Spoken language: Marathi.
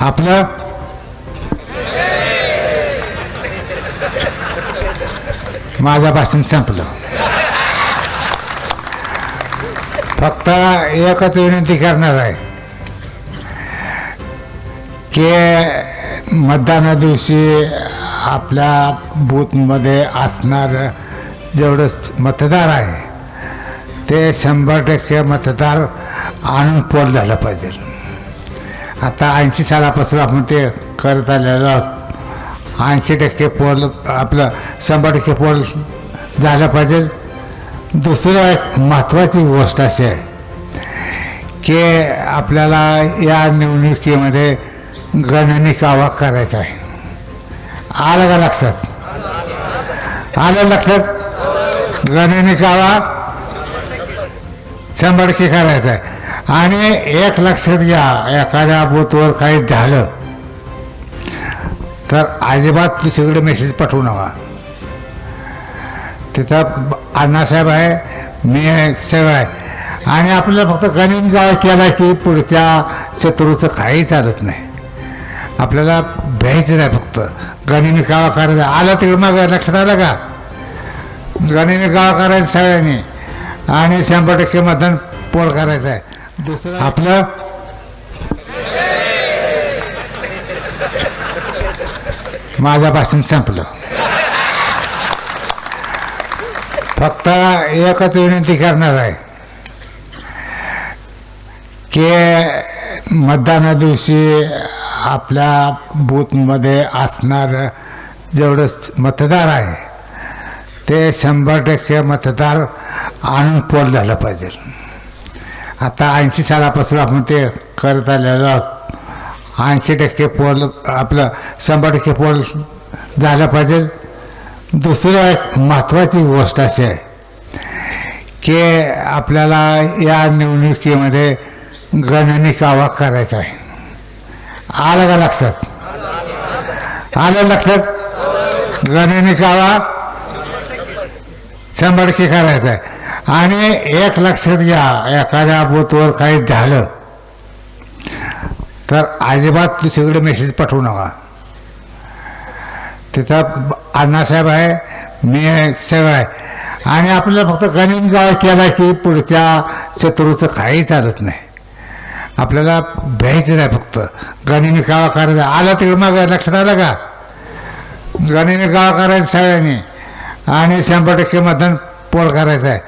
आपलं? माझ्यापासून भाषण संपलं. फक्त एकच विनंती करणार आहे. की मतदाना दिवशी आपल्या बूथमध्ये असणार जेवढं मतदार आहे ते शंभर टक्के मतदार आणून पोट झालं पाहिजे. आता ऐंशी सालापासून आपण ते करत आलेलो आहोत. ऐंशी टक्के पोल आपलं शंभर टक्के पोल झालं पाहिजे. दुसरं एक महत्त्वाची गोष्ट अशी आहे की आपल्याला या निवडणुकीमध्ये गणनिकावा करायचा आहे. आलं का लक्षात? आलं लक्षात? गणनिकावा शंभर टक्के करायचा आहे. आणि एक लक्षात घ्या एखाद्या बूथवर काही झालं तर अजिबात दुसरीकडे मेसेज पाठवू नका. तिथं अण्णासाहेब आहे मी सगळं आहे. आणि आपल्याला फक्त गणित गाव केला की पुढच्या शत्रूचं काही चालत नाही. आपल्याला भ्यायचं नाही फक्त. गणिनी गावा करायचं आलं तिकडे मग लक्षात आलं का? गणिनी गावा करायचं सगळ्यांनी. आणि शंभर टक्के मतदान पोल करायचं आहे. आपलं? माझ्यापासून संपलं. फक्त एकच विनंती करणार आहे. की मतदाना दिवशी आपल्या बूथमध्ये असणार जेवढं मतदार आहे ते शंभर टक्के मतदार आणून पोल झालं पाहिजे. आता ऐंशी सालापासून आपण ते करत आलेलो आहोत. ऐंशी टक्के पोल आपलं शंभर टक्के पोल झालं पाहिजे. दुसरं एक महत्त्वाची गोष्ट अशी आहे की आपल्याला या निवडणुकीमध्ये गणनिकावा करायचा आहे. आलं का लक्षात? आलं लक्षात? गणनिकावा शंभर टक्के करायचा आहे. आणि एक लक्षात घ्या एखाद्या बूथवर काही झालं तर अजिबात दुसरीकडे मेसेज पाठवू नका. तिथं अण्णासाहेब आहे मी सगळं आहे. आणि आपल्याला फक्त गणित गाव केला की पुढच्या शत्रूचं काही चालत नाही. आपल्याला भ्यायचं नाही फक्त. गणिनी गावा करायचं आलं तिकडे मग लक्षात आलं का? गणिनी गावा करायचं सगळ्यांनी. आणि शंभर टक्के मतदान पोळ करायचं आहे.